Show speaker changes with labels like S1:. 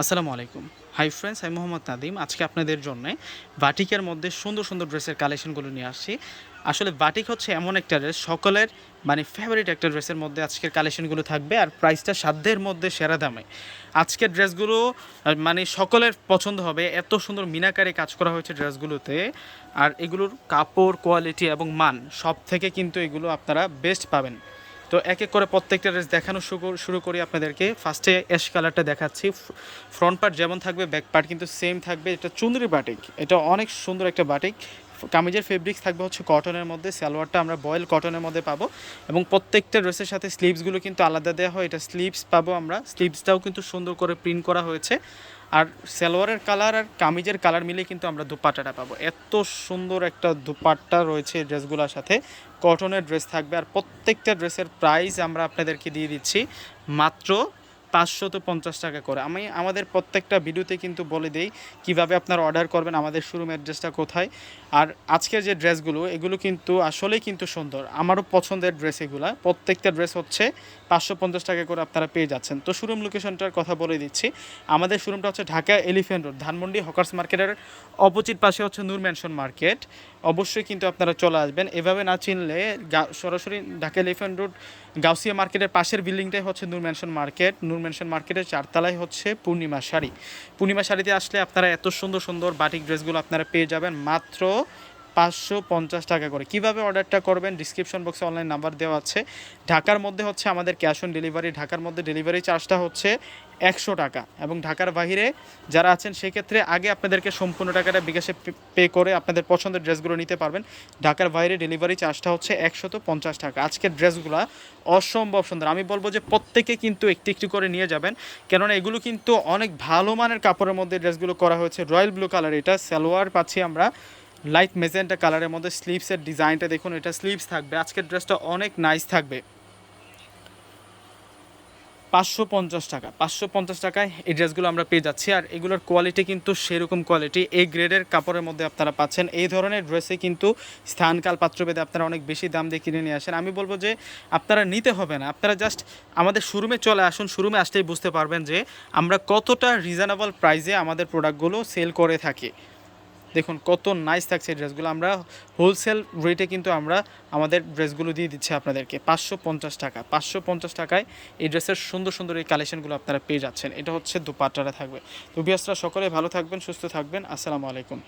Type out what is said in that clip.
S1: আসসালামু আলাইকুম। Hi friends আমি মোহাম্মদ নাদিম আজকে আপনাদের জন্য বাটিকের মধ্যে সুন্দর সুন্দর ড্রেসের কালেকশনগুলো নিয়ে আসছি। আসলে বাটিক হচ্ছে এমন একটা ড্রেস সকলের মানে ফেভারিট একটা ড্রেসের মধ্যে আজকের কালেকশনগুলো থাকবে আর প্রাইসটা সাধ্যের মধ্যে সেরা দামে। আজকের ড্রেসগুলো মানে সকলের পছন্দ হবে। এত সুন্দর মিনাকারে কাজ করা হয়েছে ড্রেসগুলোতে আর এগুলোর কাপড় কোয়ালিটি এবং মান সব থেকে কিন্তু এগুলো আপনারা বেস্ট পাবেন। তো এক এক করে প্রত্যেকটা ড্রেস দেখানো শুরু করি আপনাদেরকে। ফার্স্টে অ্যাশ কালারটা দেখাচ্ছি। ফ্রন্ট পার্ট যেমন থাকবে ব্যাক পার্ট কিন্তু সেম থাকবে। এটা চুন্দরি বাটিক এটা অনেক সুন্দর একটা বাটিক কামিজের ফেব্রিক্স থাকবে হচ্ছে কটনের মধ্যে, সালোয়ারটা আমরা বয়েল কটনের মধ্যে পাবো এবং প্রত্যেকটা ড্রেসের সাথে স্লিভসগুলো কিন্তু আলাদা দেওয়া হয়। এটা স্লিভস পাবো আমরা স্লিভসটাও কিন্তু সুন্দর করে প্রিন্ট করা হয়েছে। আর সালোয়ারের কালার আর কামিজের কালার মিলে কিন্তু আমরা দুপাট্টাটা পাবো। এত সুন্দর একটা দুপাট্টা রয়েছে ড্রেসগুলোর সাথে। কটনের ড্রেস থাকবে আর প্রত্যেকটা ড্রেসের প্রাইস আমরা আপনাদেরকে দিয়ে দিচ্ছি। মাত্র পাঁচশত পঞ্চাশ টাকা করে। আমি আমাদের প্রত্যেকটা ভিডিওতে কিন্তু বলে দেই কীভাবে আপনারা অর্ডার করবেন, আমাদের শোরুম অ্যাড্রেসটা কোথায়। আর আজকের যে ড্রেসগুলো, এগুলো কিন্তু আসলেই কিন্তু সুন্দর। আমারও পছন্দের ড্রেস এগুলা। প্রত্যেকটা ড্রেস হচ্ছে পাঁচশো পঞ্চাশ টাকা করে আপনারা পেয়ে যাচ্ছেন। তো শোরুম লোকেশনটার কথা বলে দিচ্ছি। আমাদের শোরুমটা হচ্ছে Dhaka Elephant Road Dhanmondi hawkers মার্কেটের অপোজিট পাশে হচ্ছে নূর ম্যানশন মার্কেট। অবশ্যই কিন্তু আপনারা চলে আসবেন। এভাবে না চিনলে সরাসরি ঢাকা এলিফ্যান্ট রোড গাউসিয়া মার্কেটের পাশের বিল্ডিংটাই হচ্ছে Noor Mansion Market. Noor Mansion মার্কেটের চারতলায় হচ্ছে পূর্ণিমা শাড়ি। পূর্ণিমা শাড়িতে আসলে আপনারা এত সুন্দর সুন্দর বাটিক ড্রেসগুলো আপনারা পেয়ে যাবেন। মাত্র পাঁচশো পঞ্চাশ টাকা করে। কীভাবে অর্ডারটা করবেন? ডিসক্রিপশন বক্সে অনলাইন নাম্বার দেওয়া আছে। ঢাকার মধ্যে হচ্ছে আমাদের ক্যাশ অন ডেলিভারি ঢাকার মধ্যে ডেলিভারি চার্জটা হচ্ছে একশো টাকা। এবং ঢাকার বাইরে যারা আছেন, সেক্ষেত্রে আগে আপনাদেরকে সম্পূর্ণ টাকাটা বিকাশে পে করে আপনাদের পছন্দের ড্রেসগুলো নিতে পারবেন। ঢাকার বাইরে ডেলিভারি চার্জটা হচ্ছে একশত পঞ্চাশ টাকা। আজকের ড্রেসগুলো অসম্ভব সুন্দর। আমি বলব যে প্রত্যেকে কিন্তু একটি একটি করে নিয়ে যাবেন। কেননা এগুলো কিন্তু অনেক ভালো মানের কাপড়ের মধ্যে ড্রেসগুলো করা হয়েছে। রয়্যাল ব্লু কালার এটা, সালোয়ার পাচ্ছি আমরা লাইট মেজেন্টা কালারের মধ্যে স্লিভসের ডিজাইনটা দেখুন, এটা স্লিভস থাকবে। আজকের ড্রেসটা অনেক নাইস থাকবে। পাঁচশো পঞ্চাশ টাকা, পাঁচশো পঞ্চাশ টাকায় এই ড্রেসগুলো আমরা পেয়ে যাচ্ছি। আর এগুলোর কোয়ালিটি কিন্তু সেরকম কোয়ালিটি এই গ্রেডের কাপড়ের মধ্যে আপনারা পাচ্ছেন। এই ধরনের ড্রেসে কিন্তু স্থানকাল পাত্রভেদে আপনারা অনেক বেশি দাম দিয়ে কিনে নিয়ে আসেন। আমি বলব যে আপনারা নিতে হবে না। আপনারা জাস্ট আমাদের শোরুমে চলে আসুন। শোরুমে আসলেই বুঝতে পারবেন যে আমরা কতটা রিজনেবল প্রাইসে আমাদের প্রোডাক্টগুলো সেল করে থাকি। দেখুন, কত নাইস থাকছে এই ড্রেসগুলো আমরা হোলসেল রেটে কিন্তু আমরা আমাদের ড্রেসগুলো দিয়ে দিচ্ছি আপনাদেরকে। পাঁচশো পঞ্চাশ টাকা। পাঁচশো পঞ্চাশ টাকায় এই ড্রেসের সুন্দর সুন্দর এই কালেকশনগুলো আপনারা পেয়ে যাচ্ছেন। এটা হচ্ছে দুপাটারা থাকবে। তো বিয়াসরা সকলে ভালো থাকবেন, সুস্থ থাকবেন। আসসালামু আলাইকুম।